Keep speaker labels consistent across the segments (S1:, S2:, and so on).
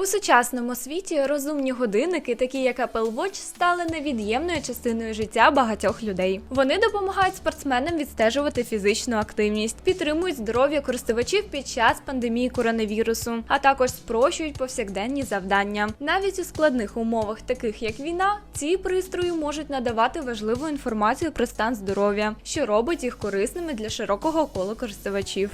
S1: У сучасному світі розумні годинники, такі як Apple Watch, стали невід'ємною частиною життя багатьох людей. Вони допомагають спортсменам відстежувати фізичну активність, підтримують здоров'я користувачів під час пандемії коронавірусу, а також спрощують повсякденні завдання. Навіть у складних умовах, таких як війна, ці пристрої можуть надавати важливу інформацію про стан здоров'я, що робить їх корисними для широкого кола користувачів.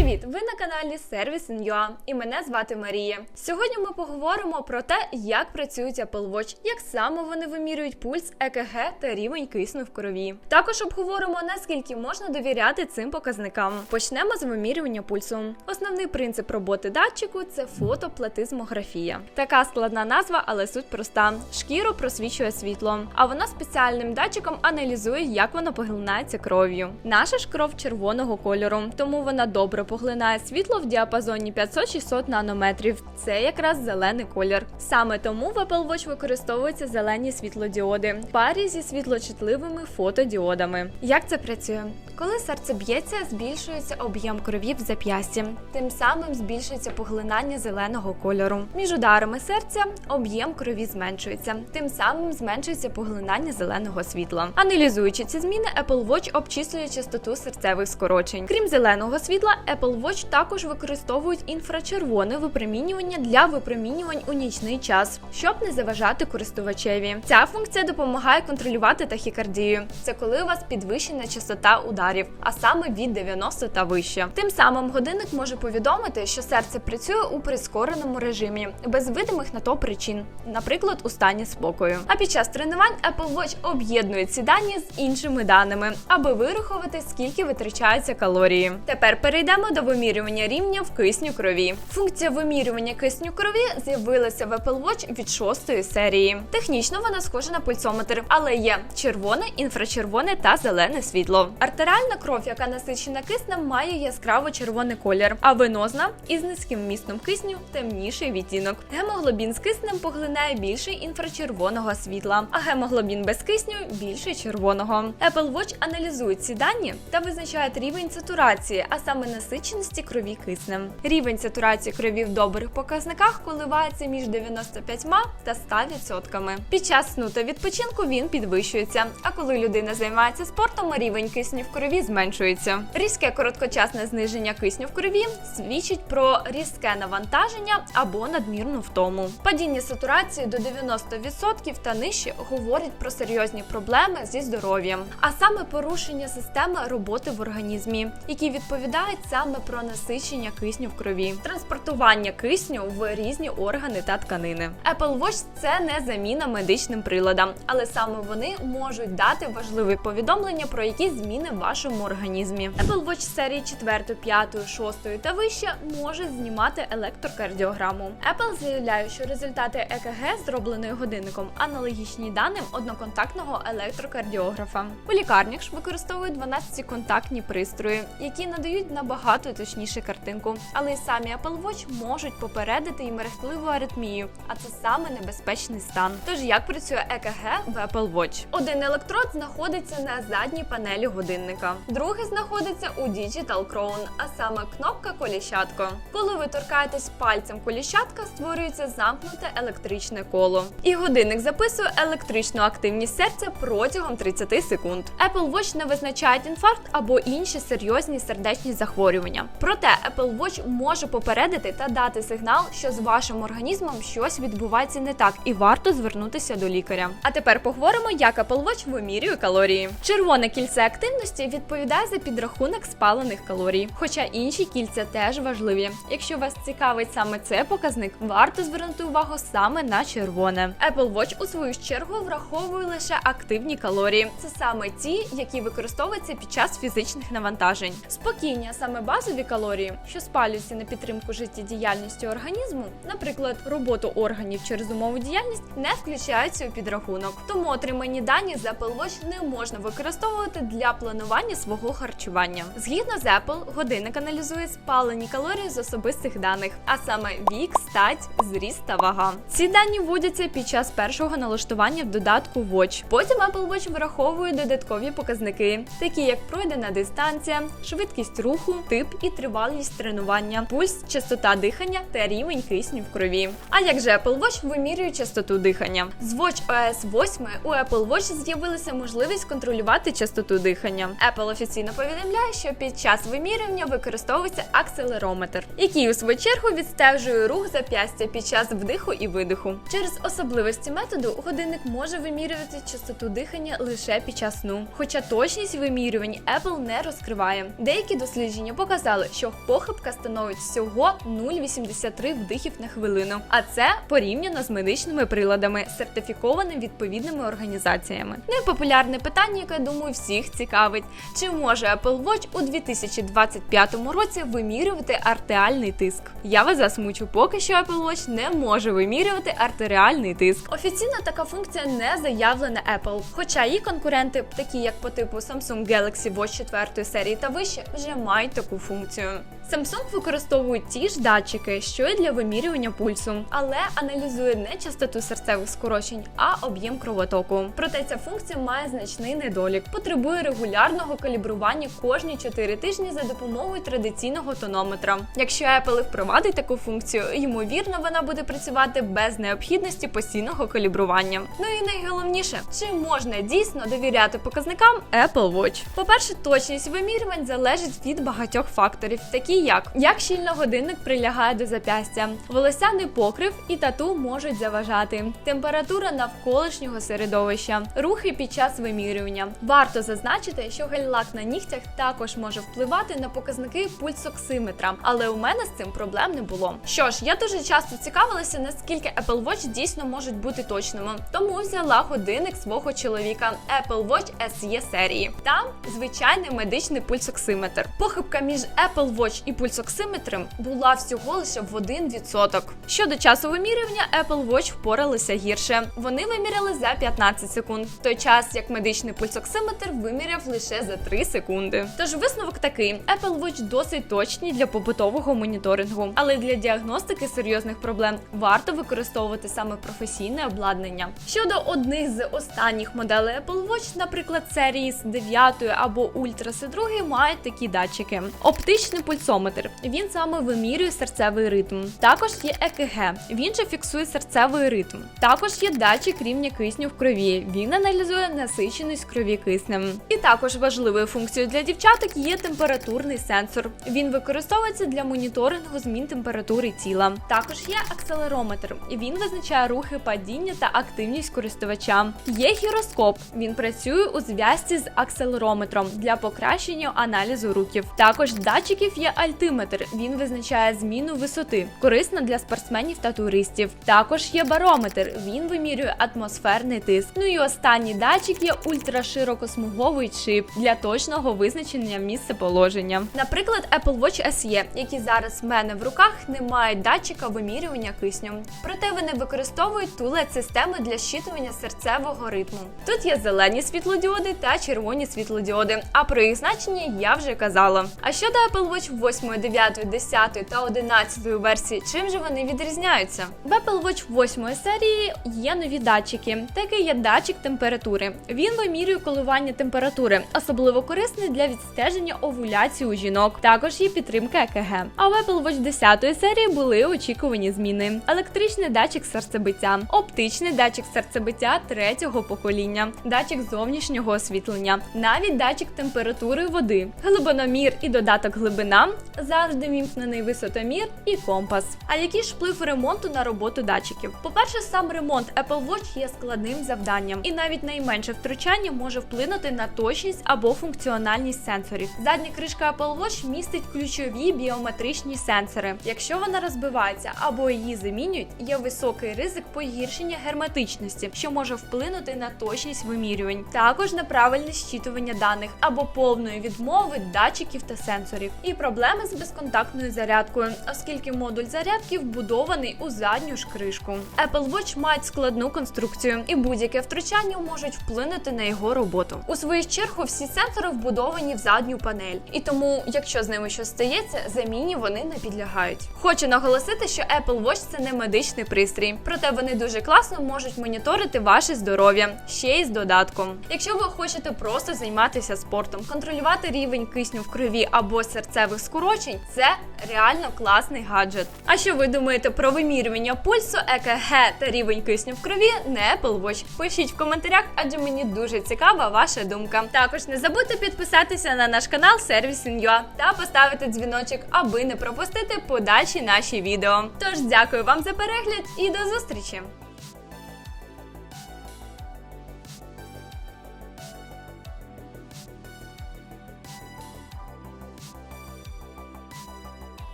S1: Привіт! Ви на каналі Service.in.ua і мене звати Марія. Сьогодні ми поговоримо про те, як працюють Apple Watch, як саме вони вимірюють пульс, ЕКГ та рівень кисню в крові. Також обговоримо наскільки можна довіряти цим показникам. Почнемо з вимірювання пульсу. Основний принцип роботи датчику це фотоплатизмографія. Така складна назва, але суть проста: шкіру просвічує світло, а вона спеціальним датчиком аналізує, як воно поглинається кров'ю. Наша ж кров червоного кольору, тому вона добре поглинає світло в діапазоні 500-600 нанометрів. Це якраз зелений колір. Саме тому в Apple Watch використовуються зелені світлодіоди в парі зі світлочутливими фотодіодами. Як це працює? Коли серце б'ється, збільшується об'єм крові в зап'ясті, тим самим збільшується поглинання зеленого кольору. Між ударами серця об'єм крові зменшується, тим самим зменшується поглинання зеленого світла. Аналізуючи ці зміни, Apple Watch обчислює частоту серцевих скорочень. Крім зеленого світла, Apple Watch також використовують інфрачервоне випромінювання для випромінювань у нічний час, щоб не заважати користувачеві. Ця функція допомагає контролювати тахікардію. Це коли у вас підвищена частота ударів, а саме від 90 та вище. Тим самим годинник може повідомити, що серце працює у прискореному режимі, без видимих на то причин, наприклад, у стані спокою. А під час тренувань Apple Watch об'єднує ці дані з іншими даними, аби вирахувати, скільки витрачаються калорії. Тепер перейдемо до вимірювання рівня в кисню крові. Функція вимірювання кисню крові з'явилася в Apple Watch від шостої серії. Технічно вона схожа на пульсометр, але є червоне, інфрачервоне та зелене світло. Артеріальна кров, яка насичена киснем, має яскраво червоний колір, а венозна із низьким вмістом кисню темніший відтінок. Гемоглобін з киснем поглинає більше інфрачервоного світла, а гемоглобін без кисню більше червоного. Apple Watch аналізує ці дані та визначає рівень сатурації, а саме насиченості крові киснем. Рівень сатурації крові в добрих показниках коливається між 95 та 100%. Під час сну та відпочинку він підвищується. А коли людина займається спортом, рівень кисню в крові зменшується. Різке короткочасне зниження кисню в крові свідчить про різке навантаження або надмірну втому. Падіння сатурації до 90% та нижче говорить про серйозні проблеми зі здоров'ям, а саме порушення системи роботи в організмі, які відповідають саме про насичення кисню в крові, транспортування кисню в різні органи та тканини. Apple Watch – це не заміна медичним приладам, але саме вони можуть дати важливі повідомлення про якісь зміни в вашому організмі. Apple Watch серії 4, 5, 6 та вище може знімати електрокардіограму. Apple заявляє, що результати ЕКГ, зроблені годинником, аналогічні даним одноконтактного електрокардіографа. У лікарнях ж використовують 12-контактні пристрої, які надають набагато точніше картинку. Але й самі Apple Watch можуть попередити і мерехтливу аритмію, а це саме небезпечний стан. Тож як працює ЕКГ в Apple Watch? Один електрод знаходиться на задній панелі годинника, другий знаходиться у Digital Crown, а саме кнопка коліщатко. Коли ви торкаєтесь пальцем коліщатка, створюється замкнуте електричне коло. І годинник записує електричну активність серця протягом 30 секунд. Apple Watch не визначають інфаркт або інші серйозні сердечні захворювання. Проте Apple Watch може попередити та дати сигнал, що з вашим організмом щось відбувається не так, і варто звернутися до лікаря. А тепер поговоримо, як Apple Watch вимірює калорії. Червоне кільце активності відповідає за підрахунок спалених калорій, хоча інші кільця теж важливі. Якщо вас цікавить саме цей показник, варто звернути увагу саме на червоне. Apple Watch у свою чергу враховує лише активні калорії. Це саме ті, які використовуються під час фізичних навантажень. Спокійні, а саме базові калорії, що спалюються на підтримку життєдіяльності організму, наприклад, роботу органів через умову діяльність, не включаються у підрахунок. Тому отримані дані з Apple Watch не можна використовувати для планування свого харчування. Згідно з Apple, годинник аналізує спалені калорії з особистих даних, а саме вік, стать, зріст та вага. Ці дані вводяться під час першого налаштування в додатку Watch. Потім Apple Watch враховує додаткові показники, такі як пройдена дистанція, швидкість руху, тип і тривалість тренування, пульс, частота дихання та рівень кисню в крові. А як же Apple Watch вимірює частоту дихання? З Watch OS 8 у Apple Watch з'явилася можливість контролювати частоту дихання. Apple офіційно повідомляє, що під час вимірювання використовується акселерометр, який у свою чергу відстежує рух зап'ястя під час вдиху і видиху. Через особливості методу годинник може вимірювати частоту дихання лише під час сну. Хоча точність вимірювань Apple не розкриває. Деякі дослідження показали, що похибка становить всього 0,83 вдихів на хвилину, а це порівняно з медичними приладами, сертифікованими відповідними організаціями. Найпопулярне питання, яке думаю всіх цікавить: чи може Apple Watch у 2025 році вимірювати артеріальний тиск? Я вас засмучу, поки що Apple Watch не може вимірювати артеріальний тиск. Офіційно така функція не заявлена Apple, хоча її конкуренти, такі як по типу Samsung Galaxy Watch 4 серії та вище, вже мають таку функцію. Samsung використовує ті ж датчики, що й для вимірювання пульсу, але аналізує не частоту серцевих скорочень, а об'єм кровотоку. Проте ця функція має значний недолік, потребує регулярного калібрування кожні 4 тижні за допомогою традиційного тонометра. Якщо Apple впровадить таку функцію, ймовірно, вона буде працювати без необхідності постійного калібрування. Ну і найголовніше, чи можна дійсно довіряти показникам Apple Watch? По-перше, точність вимірювань залежить від багатьох факторів, такі як як щільно годинник прилягає до запястя, волосяний покрив і тату можуть заважати, температура навколишнього середовища, рухи під час вимірювання. Варто зазначити, що гель-лак на нігтях також може впливати на показники пульсоксиметра, але у мене з цим проблем не було. Що ж, я дуже часто цікавилася, наскільки Apple Watch дійсно можуть бути точними, тому взяла годинник свого чоловіка Apple Watch SE серії. Там звичайний медичний пульсоксиметр. Похибка між Apple Watch і пульсоксиметром була всього лише в 1%. Щодо часу вимірювання, Apple Watch впоралися гірше. Вони виміряли за 15 секунд, в той час як медичний пульсоксиметр виміряв лише за 3 секунди. Тож висновок такий: Apple Watch досить точні для побутового моніторингу, але для діагностики серйозних проблем варто використовувати саме професійне обладнання. Щодо одних з останніх моделей Apple Watch, наприклад, серії з 9 або Ultra C2 мають такі датчики. Оптичний пульсометр. Він саме вимірює серцевий ритм. Також є ЕКГ. Він же фіксує серцевий ритм. Також є датчик рівня кисню в крові. Він аналізує насиченість крові киснем. І також важливою функцією для дівчаток є температурний сенсор. Він використовується для моніторингу змін температури тіла. Також є акселерометр. Він визначає рухи падіння та активність користувача. Є гіроскоп. Він працює у зв'язці з акселерометром для покращення аналізу рухів. Також датчиків є альтиметр. Він визначає зміну висоти, корисна для спортсменів та туристів. Також є барометр. Він вимірює атмосферний тиск. Ну і останній датчик є ультраширокосмуговий чип для точного визначення місця положення. Наприклад, Apple Watch SE, які зараз в мене в руках, не мають датчика вимірювання кисню. Проте вони використовують ту led систему для щитування серцевого ритму. Тут є зелені світлодіоди та червоні світлодіоди. А про їх значення я вже казала. А щодо Apple Watch 8, 9, 10 та 11 версії, чим же вони відрізняються? В Apple Watch 8 серії є нові датчики. Такий є датчик температури. Він вимірює коливання температури, особливо корисний для відстеження овуляції у жінок. Також є підтримка ЕКГ. А в Apple Watch 10 серії були очікувані зміни: електричний датчик серцебиття, оптичний датчик серцебиття третього покоління, датчик зовнішнього освітлення, навіть датчик температури води, глибиномір і додаток глибина, завжди вімкнений висотомір і компас. А який ж вплив ремонту на роботу датчиків? По-перше, сам ремонт Apple Watch є складним завданням, і навіть найменше втручання може вплинути на точність або функціональність сенсорів. Задня кришка Apple Watch містить ключові біометричні сенсори. Якщо вона розбивається або її замінюють, є високий ризик погіршення герметичності, що може вплинути на точність вимірювань, також на правильне щитування даних або повної відмови датчиків та сенсорів, і проблеми з безконтактною зарядкою, оскільки модуль зарядки вбудований у задню ж кришку. Apple Watch мають складну конструкцію, і будь-яке втручання можуть вплинути на його роботу. У свою чергу всі сенсори вбудовані в задню панель, і тому, якщо з ними щось стається, заміні вони не підлягають. Хочу наголосити, що Apple Watch це не медичний пристрій, проте вони дуже класно можуть моніторити ваше здоров'я ще й з додатком. Якщо ви хочете просто займатися спортом, контролювати рівень кисню в крові або серцевих скорочень, скорочень. Це реально класний гаджет. А що ви думаєте про вимірювання пульсу, ЕКГ та рівень кисню в крові на Apple Watch? Пишіть в коментарях, адже мені дуже цікава ваша думка. Також не забудьте підписатися на наш канал Servicing.ua та поставити дзвіночок, аби не пропустити подальші наші відео. Тож дякую вам за перегляд і до зустрічі!